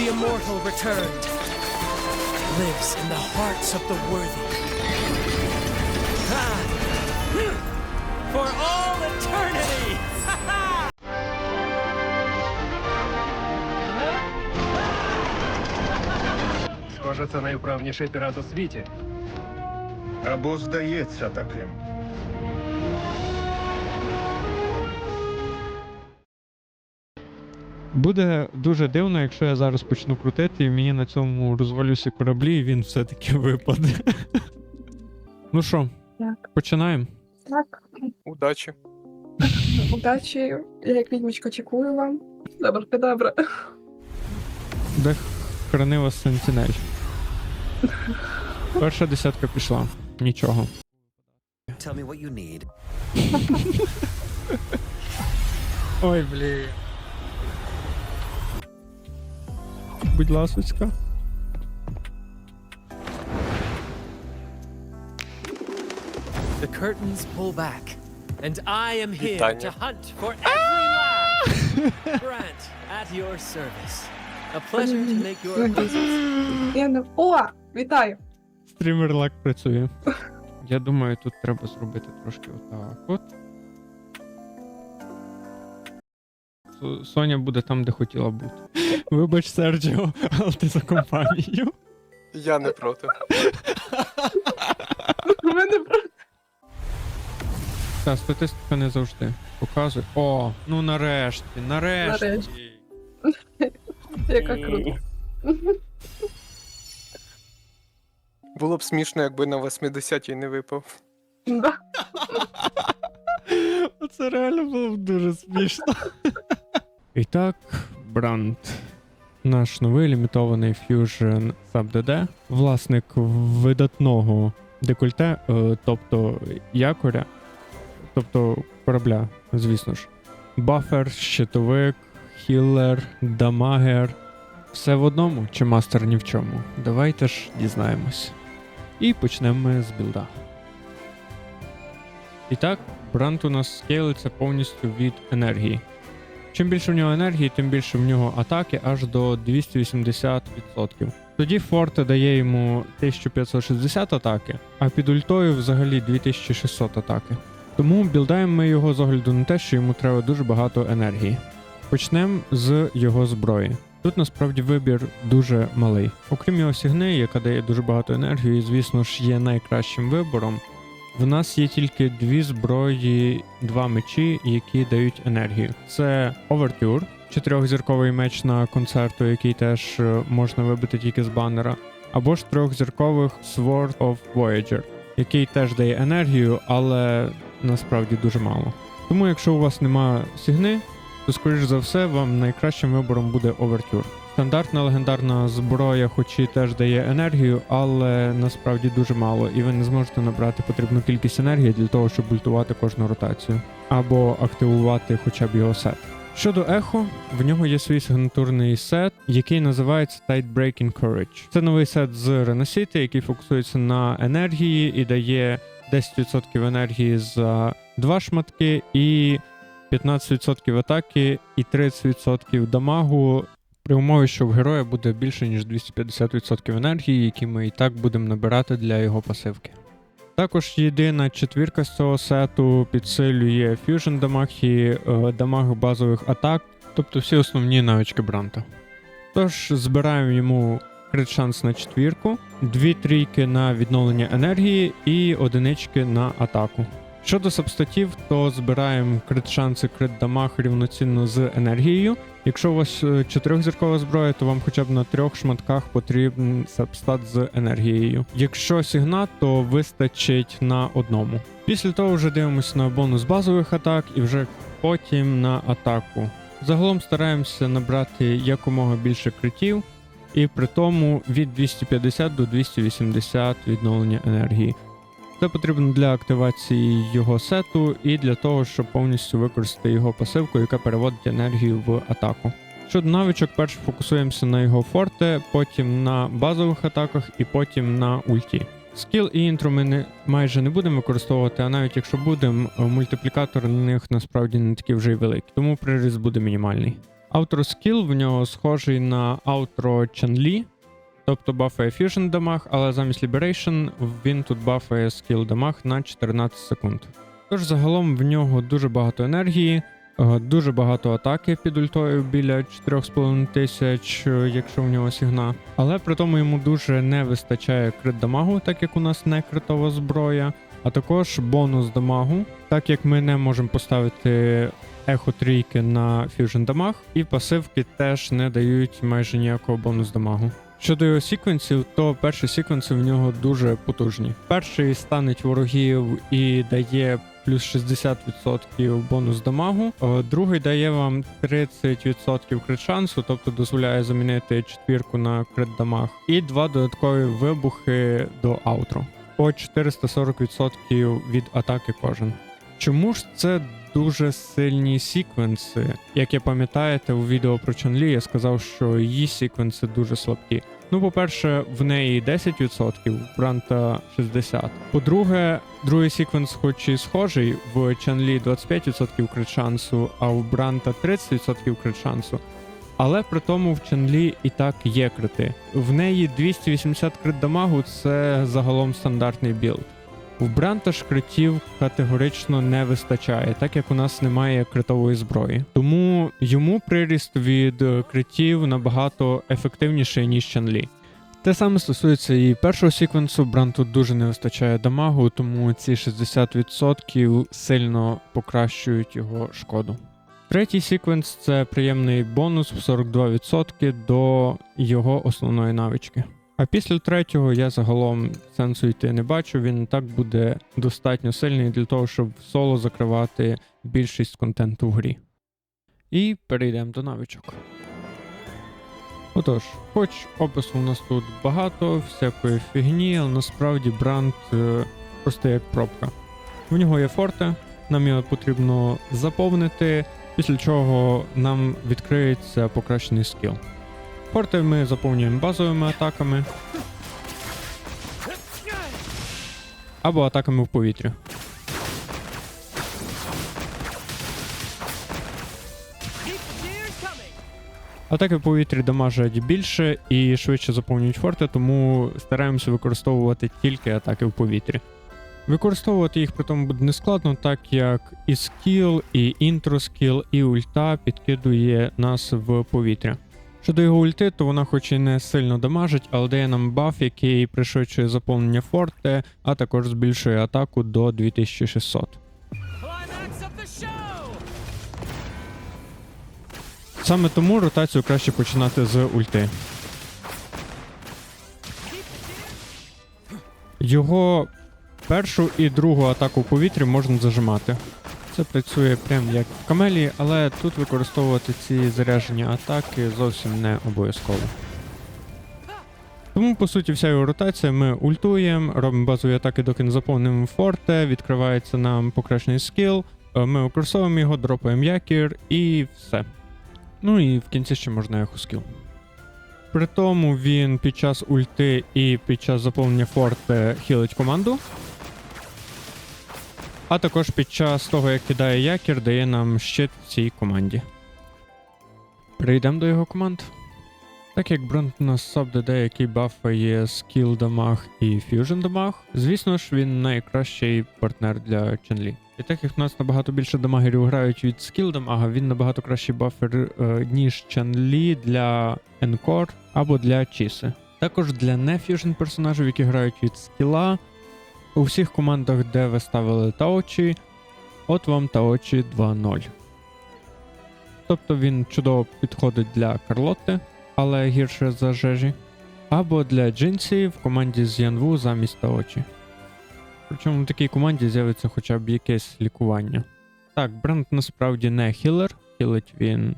The immortal returned. Lives in the hearts of the worthy. Ah. For all eternity! Схоже, це найвправніший пірат у світі. Або здається таким. Буде дуже дивно, якщо я зараз почну крутити, і мені на цьому розвалюся кораблі, і він все-таки випаде. ну що, Так. починаємо? Так, Удачі. удачі. Я як відьмочка чекую вам. Добре, добре. Де хранила Сентінель? Перша десятка пішла. Нічого. Tell me what you need. Ой, блін. Будь ласочка. The curtains pull back, and I am here Вітання. to hunt for every laugh. Grant, at your service. A pleasure to make your acquaintance. Я не. О! Вітаю! Стрімер лак працює. Я думаю, тут треба зробити трошки отак от. Соня буде там, де хотіла бути. Вибач, Серджіо, але ти за компанію. Я не проти. Та статистика не завжди показує. О, ну нарешті, нарешті. Нарешті. яка круто. Було б смішно, якби на 80-й не випав. Да. Це реально було б дуже смішно. І так. Наш новий лімітований Fusion SubDD, власник видатного декольте, е, тобто якоря, тобто корабля, звісно ж. Бафер, щитовик, хіллер, дамагер. Все в одному чи мастер ні в чому. Давайте ж дізнаємось. І почнемо ми з білда. І так, бранд у нас скейлиться повністю від енергії. Чим більше в нього енергії, тим більше в нього атаки аж до 280%. Тоді Форте дає йому 1560 атаки, а під ультою взагалі 2600 атаки. Тому білдаємо ми його з огляду на те, що йому треба дуже багато енергії. Почнемо з його зброї. Тут насправді вибір дуже малий. Окрім його сігни, яка дає дуже багато енергії, звісно ж, є найкращим вибором. В нас є тільки дві зброї, два мечі, які дають енергію. Це Овертюр, чотирьохзірковий меч на концерту, який теж е, можна вибити тільки з баннера, або ж трьохзіркових Sword of Voyager, який теж дає енергію, але насправді дуже мало. Тому, якщо у вас нема сігни, то скоріш за все вам найкращим вибором буде Овертюр. Стандартна легендарна зброя, хоч і теж дає енергію, але насправді дуже мало, і ви не зможете набрати потрібну кількість енергії для того, щоб ультувати кожну ротацію, або активувати хоча б його сет. Щодо ехо, в нього є свій сигнатурний сет, який називається Tide Breaking Courage. Це новий сет з Реносіти, який фокусується на енергії і дає 10% енергії за два шматки, і 15% атаки, і 30% дамагу при умові, що в героя буде більше, ніж 250% енергії, які ми і так будемо набирати для його пасивки. Також єдина четвірка з цього сету підсилює фьюжн дамаг і е, дамаг базових атак, тобто всі основні навички Бранта. Тож збираємо йому крит шанс на четвірку, дві трійки на відновлення енергії і одинички на атаку. Щодо сабстатів, то збираємо крит шанси, крит дамаг рівноцінно з енергією. Якщо у вас е, чотирьохзіркова зброя, то вам хоча б на трьох шматках потрібен сабстат з енергією. Якщо сігнат, то вистачить на одному. Після того вже дивимося на бонус базових атак і вже потім на атаку. Загалом стараємося набрати якомога більше критів, і при тому від 250 до 280 відновлення енергії. Це потрібно для активації його сету і для того, щоб повністю використати його пасивку, яка переводить енергію в атаку. Щодо навичок, перш фокусуємося на його форте, потім на базових атаках і потім на ульті. Скіл і інтро ми не, майже не будемо використовувати, а навіть якщо будемо, е, мультиплікатор на них насправді не такий вже й великий, тому приріст буде мінімальний. Аутро скіл в нього схожий на аутро Чанлі, тобто бафає Fusion дамаг, але замість Liberation він тут бафає скіл дамаг на 14 секунд. Тож загалом в нього дуже багато енергії, е, дуже багато атаки під ультою біля 4,5 тисяч, е, якщо в нього сігна. Але при тому йому дуже не вистачає крит дамагу, так як у нас не критова зброя, а також бонус дамагу, так як ми не можемо поставити ехо трійки на фьюжн дамаг, і пасивки теж не дають майже ніякого бонус дамагу. Щодо його секвенсів, то перші секвенси в нього дуже потужні. Перший станить ворогів і дає плюс 60% бонус дамагу. Е, Другий дає вам 30% крит шансу, тобто дозволяє замінити четвірку на крит дамаг. І два додаткові вибухи до аутро. По 440% від атаки кожен. Чому ж це дуже сильні секвенси? Як я пам'ятаєте, у відео про Чанлі я сказав, що її секвенси дуже слабкі. Ну, по-перше, в неї 10%, в Бранта 60%. По-друге, другий секвенс, хоч і схожий, в Чанлі 25% крит шансу, а в Бранта 30% крит шансу. Але при тому в Чанлі і так є крити. В неї 280 крит дамагу це загалом стандартний білд. В Бранта ж критів категорично не вистачає, так як у нас немає критової зброї. Тому йому приріст від е, критів набагато ефективніший, ніж Чанлі. Те саме стосується і першого секвенсу. Бранту дуже не вистачає дамагу, тому ці 60% сильно покращують його шкоду. Третій секвенс це приємний бонус в 42% до його основної навички. А після третього я загалом сенсу йти не бачу. Він так буде достатньо сильний для того, щоб соло закривати більшість контенту в грі. І перейдемо до навичок. Отож, хоч опису у нас тут багато, всякої фігні, але насправді бранд е, просто як пробка. В нього є форте, нам його потрібно заповнити, після чого нам відкриється покращений скіл. Форти ми заповнюємо базовими атаками або атаками в повітрі. Атаки в повітрі дамажать більше і швидше заповнюють форти, тому стараємося використовувати тільки атаки в повітрі. Використовувати їх при тому буде нескладно, так як і скіл, і інтро скіл, і ульта підкидує нас в повітря. Щодо його ульти, то вона хоч і не сильно дамажить, але дає нам баф, який пришвидшує заповнення форте, а також збільшує атаку до 2600. Climax of the show. Саме тому ротацію краще починати з ульти. Його першу і другу атаку в повітрі можна зажимати. Це працює прям як в камелі, але тут використовувати ці заряджені атаки зовсім не обов'язково. Тому, по суті, вся його ротація ми ультуємо, робимо базові атаки, доки не заповнимо форте, відкривається нам покращений скіл, е, ми використовуємо його, дропаємо якір і все. Ну і в кінці ще можна ехо скіл. При тому він під час ульти і під час заповнення форте хілить команду. А також під час того, як кидає якір, дає нам щит цій команді. Перейдемо до його команд. Так як бренд у нас саб який бафає скіл дамаг і фьюжн дамаг, звісно ж, він найкращий партнер для Ченлі. І так як в нас набагато більше дамагерів грають від скіл дамага, він набагато кращий бафер, е, ніж Ченлі для Енкор або для Чіси. Також для нефьюжн персонажів, які грають від скіла, у всіх командах, де ви ставили Таочі, от вам Таочі 2.0. Тобто він чудово підходить для Карлотти, але гірше за Жежі. Або для Джинсі в команді з Янву замість Таочі. Причому в такій команді з'явиться хоча б якесь лікування. Так, бренд насправді не хілер, хілить він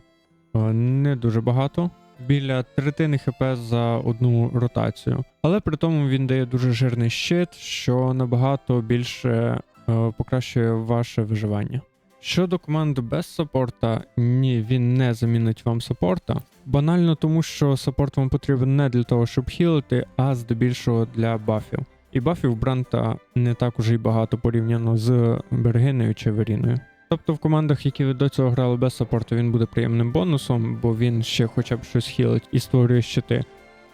е, не дуже багато. Біля третини хп за одну ротацію. Але при тому він дає дуже жирний щит, що набагато більше е, покращує ваше виживання. Щодо команд без саппорта, ні, він не замінить вам саппорта. Банально тому, що саппорт вам потрібен не для того, щоб хілити, а здебільшого для бафів. І бафів Бранта не так уже й багато порівняно з Бергиною чи Веріною. Тобто в командах, які ви до цього грали без саппорту, він буде приємним бонусом, бо він ще хоча б щось хілить і створює щити.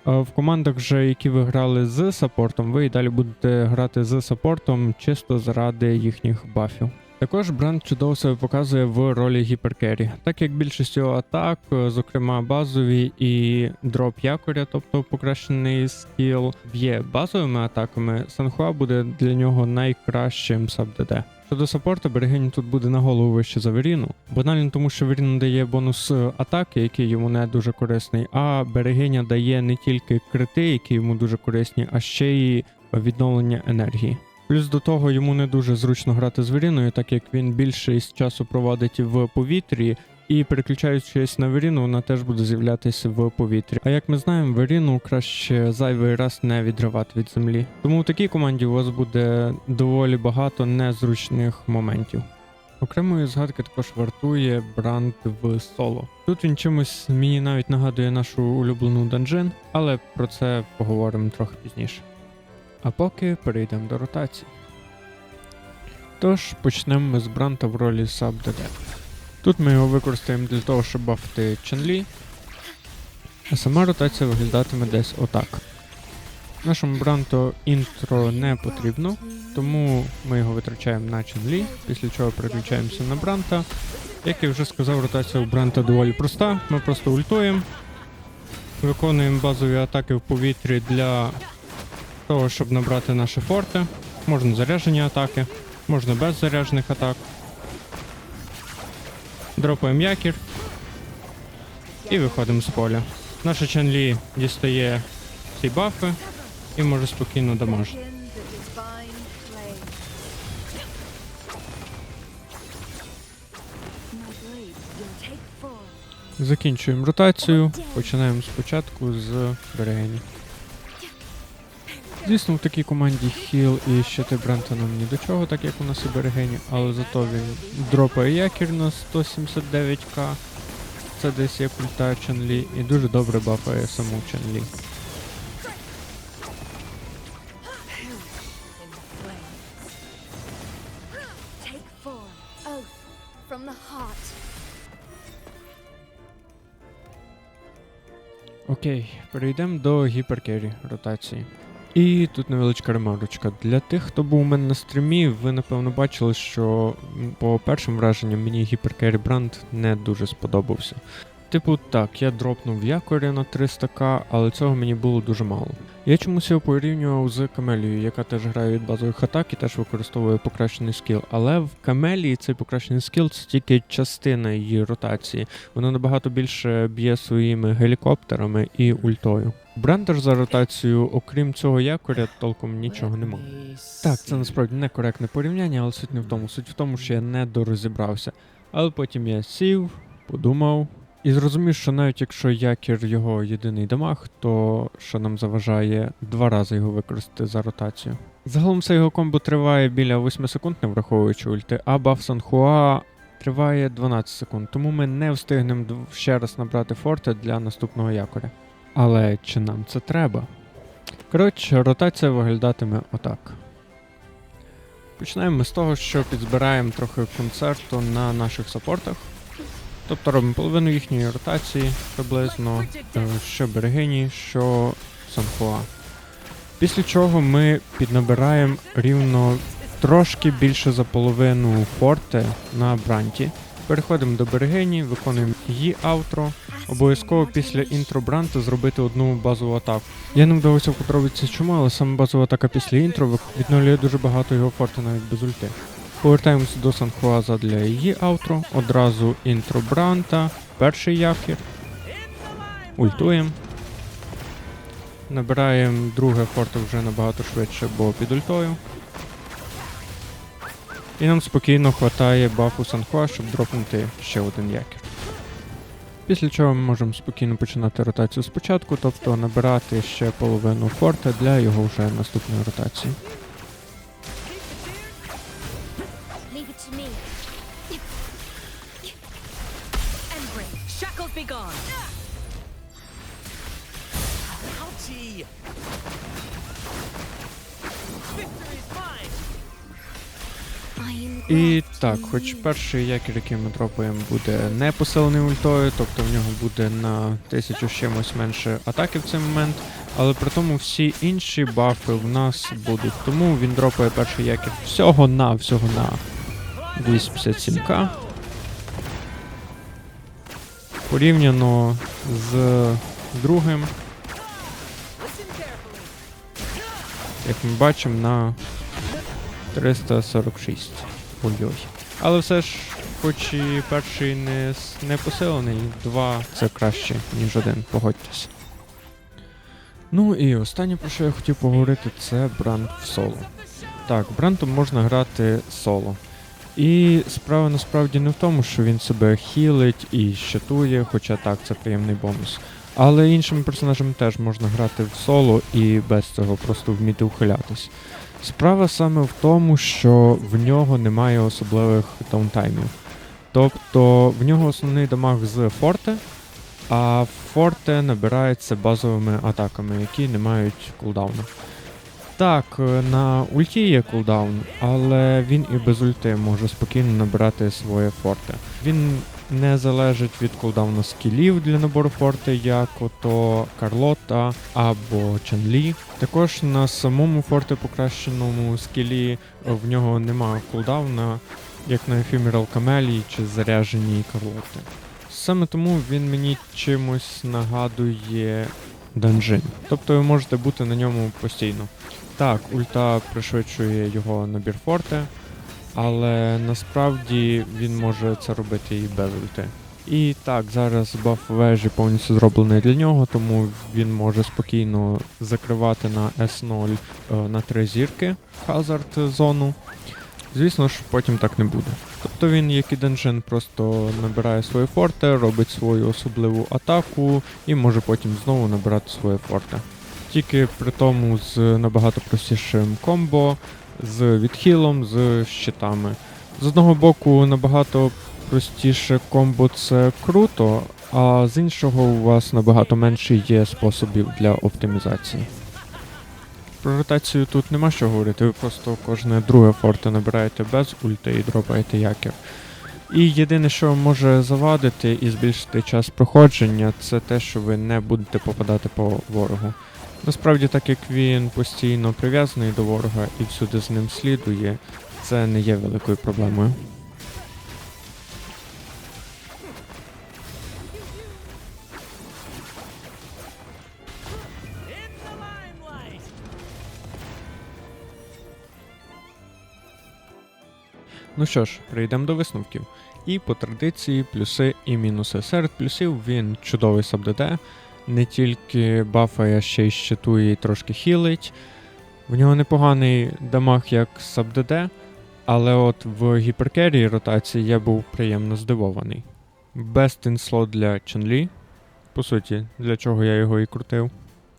А в командах, же, які ви грали з саппортом, ви і далі будете грати з саппортом чисто заради їхніх бафів. Також бренд чудово себе показує в ролі гіперкері, так як більшість його атак, зокрема базові і дроп якоря, тобто покращений скіл, б'є базовими атаками, Санхуа буде для нього найкращим саб-ДД. Щодо саппорта, берегиня тут буде на голову вище за Веріну. Банально тому, що Веріна дає бонус е, атаки, який йому не дуже корисний, а берегиня дає не тільки крити, які йому дуже корисні, а ще й відновлення енергії. Плюс до того йому не дуже зручно грати з Веріною, так як він більшість часу проводить в повітрі, і переключаючись на Веріну, вона теж буде з'являтися в повітрі. А як ми знаємо, Веріну краще зайвий раз не відривати від землі. Тому в такій команді у вас буде доволі багато незручних моментів. Окремої згадки також вартує бранд в соло. Тут він чимось мені навіть нагадує нашу улюблену данжин, але про це поговоримо трохи пізніше. А поки перейдемо до ротації. Тож почнемо ми з бранта в ролі саб ДД. Тут ми його використаємо для того, щоб бафти Чанлі, а сама ротація виглядатиме десь отак. Нашому бранту інтро не потрібно, тому ми його витрачаємо на Чанлі, після чого переключаємося на бранта. Як я вже сказав, ротація у бранта доволі проста. Ми просто ультуємо, виконуємо базові атаки в повітрі для того, щоб набрати наші форти. Можна заряджені атаки, можна без заряджених атак. Дропаємо якір і виходимо з поля. Наша Чанлі дістає ці бафи і може спокійно дамажити. Закінчуємо ротацію, починаємо спочатку з берегині. Звісно, в такій команді хіл і щити Брента нам ні до чого, так як у нас і берегині, але зато він дропає якір на 179к. Це десь як ульта Чанлі, і дуже добре бафає саму heart. Окей, перейдемо до гіперкері ротації. І тут невеличка ремарочка. Для тих, хто був у мене на стрімі, ви напевно бачили, що по першим враженням мені гіперкері бранд не дуже сподобався. Типу, так, я дропнув якоря на 300к, але цього мені було дуже мало. Я чомусь його порівнював з Камелією, яка теж грає від базових атак і теж використовує покращений скіл. Але в Камелії цей покращений скіл це тільки частина її ротації. Вона набагато більше б'є своїми гелікоптерами і ультою. Брендер за ротацію, окрім цього якоря, толком нічого Let немає. Так, це насправді некоректне порівняння, але суть не в тому. Суть в тому, що я не дорозібрався. Але потім я сів, подумав і зрозумів, що навіть якщо якір його єдиний дамаг, то що нам заважає два рази його використати за ротацію. Загалом все його комбо триває біля 8 секунд, не враховуючи ульти, а баф Санхуа триває 12 секунд, тому ми не встигнемо ще раз набрати форти для наступного якоря. Але чи нам це треба? Коротше, ротація виглядатиме отак. Починаємо ми з того, що підзбираємо трохи концерту на наших саппортах. Тобто робимо половину їхньої ротації приблизно, е, що берегині, що Санхуа. Після чого ми піднабираємо рівно трошки більше за половину форти на бранті. Переходимо до берегині, виконуємо її аутро. Обов'язково після інтро бранта зробити одну базову атаку. Я не вдалося в подробиці чому, але саме базова атака після інтро відновлює дуже багато його форти навіть без ульти. Повертаємося до Санхуаза для її аутро. Одразу інтро бранта, перший якір. Ультуємо. Набираємо друге форте вже набагато швидше, бо під ультою. І нам спокійно хватає бафу Санхуа, щоб дропнути ще один якір. Після чого ми можемо спокійно починати ротацію спочатку, тобто набирати ще половину форта для його вже наступної ротації. Leave it to me. Embrace. Shackles be gone. Ouchie. Victory's mine. І так, хоч перший якір, який ми дропаємо, буде не посилений ультою, тобто в нього буде на тисячу з чимось менше атаки в цей момент, але при тому всі інші бафи в нас будуть. Тому він дропає перший якір всього на всього на 257к. Порівняно з другим, як ми бачимо, на 346. Ой-ой. Але все ж, хоч і перший не, не посилений, два це краще, ніж один, погодьтесь. Ну і останнє, про що я хотів поговорити, це бранд в соло. Так, брандом можна грати соло. І справа насправді не в тому, що він себе хілить і щитує, хоча так, це приємний бонус. Але іншим персонажам теж можна грати в соло і без цього просто вміти ухилятись. Справа саме в тому, що в нього немає особливих даунтаймів. Тобто в нього основний дамаг з форте, а форте набирається базовими атаками, які не мають кулдауну. Так, е, на ульті є кулдаун, але він і без ульти може спокійно набирати своє форте. Він не залежить від кулдауну скілів для набору форте, як ото Карлота або Чанлі. Також на самому форте покращеному скілі в нього немає кулдауна, як на Ефімерал Камелі чи заряженій Карлоти. Саме тому він мені чимось нагадує данжин. Тобто ви можете бути на ньому постійно. Так, ульта пришвидшує його набір форте, але насправді він може це робити і без ульти. І так, зараз баф вежі повністю зроблений для нього, тому він може спокійно закривати на S0 е, на 3 зірки хазард зону. Звісно ж, потім так не буде. Тобто він, як і Денжин, просто набирає своє форте, робить свою особливу атаку і може потім знову набирати своє форте. Тільки при тому з набагато простішим комбо, з відхилом, з щитами. З одного боку, набагато простіше комбо це круто, а з іншого у вас набагато менше є способів для оптимізації. Про ротацію тут нема що говорити, ви просто кожне друге форте набираєте без ульти і дропаєте якір. І єдине, що може завадити і збільшити час проходження, це те, що ви не будете попадати по ворогу. Насправді, так як він постійно прив'язаний до ворога і всюди з ним слідує, це не є великою проблемою. Ну що ж, перейдемо до висновків. І по традиції плюси і мінуси. Серед плюсів він чудовий саб-ДД, не тільки бафає, а ще й щитує і трошки хілить. В нього непоганий дамаг як саб-ДД, але от в гіперкерії ротації я був приємно здивований. In slot для Чанлі, по суті, для чого я його і крутив.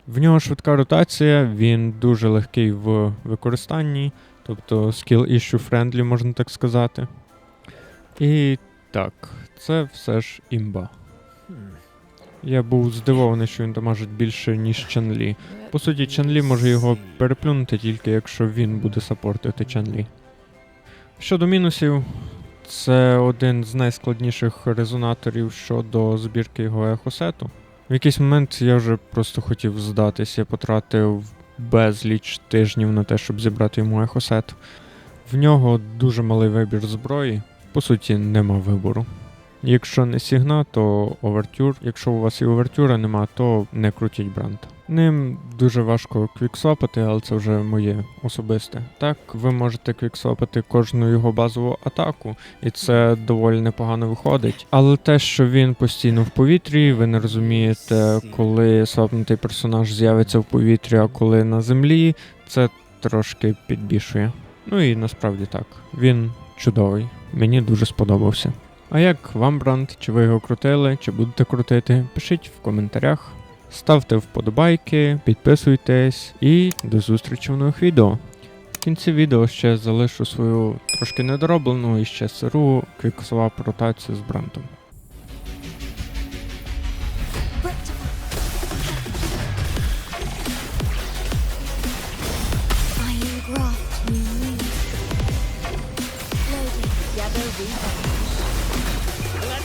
В нього швидка ротація, він дуже легкий в використанні, тобто skill issue friendly, можна так сказати. І так, це все ж імба. Я був здивований, що він дамажить більше, ніж Чанлі. По суті, Чанлі може його переплюнути тільки якщо він буде сапортити Чанлі. Щодо мінусів, це один з найскладніших резонаторів щодо збірки його ехосету. В якийсь момент я вже просто хотів здатись, я потратив безліч тижнів на те, щоб зібрати йому ехосет. В нього дуже малий вибір зброї, по суті, нема вибору. Якщо не сігна, то овертюр. Якщо у вас і овертюра нема, то не крутіть бранд. Ним дуже важко квіксвапати, але це вже моє особисте. Так, ви можете квіксвапати кожну його базову атаку, і це доволі непогано виходить. Але те, що він постійно в повітрі, ви не розумієте, коли свапнутий персонаж з'явиться в повітрі, а коли на землі, це трошки підбішує. Ну і насправді так, він чудовий. Мені дуже сподобався. А як вам бранд? Чи ви його крутили, чи будете крутити? Пишіть в коментарях. Ставте вподобайки, підписуйтесь і до зустрічі в нових відео. В кінці відео ще залишу свою трошки недороблену і ще сиру квіксовап ротацію з in you.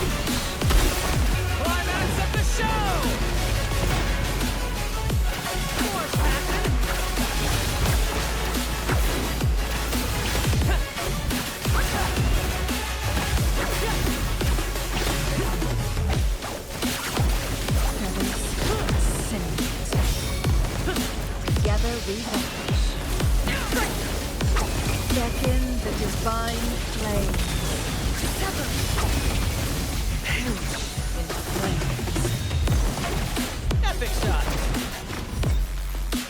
Fight!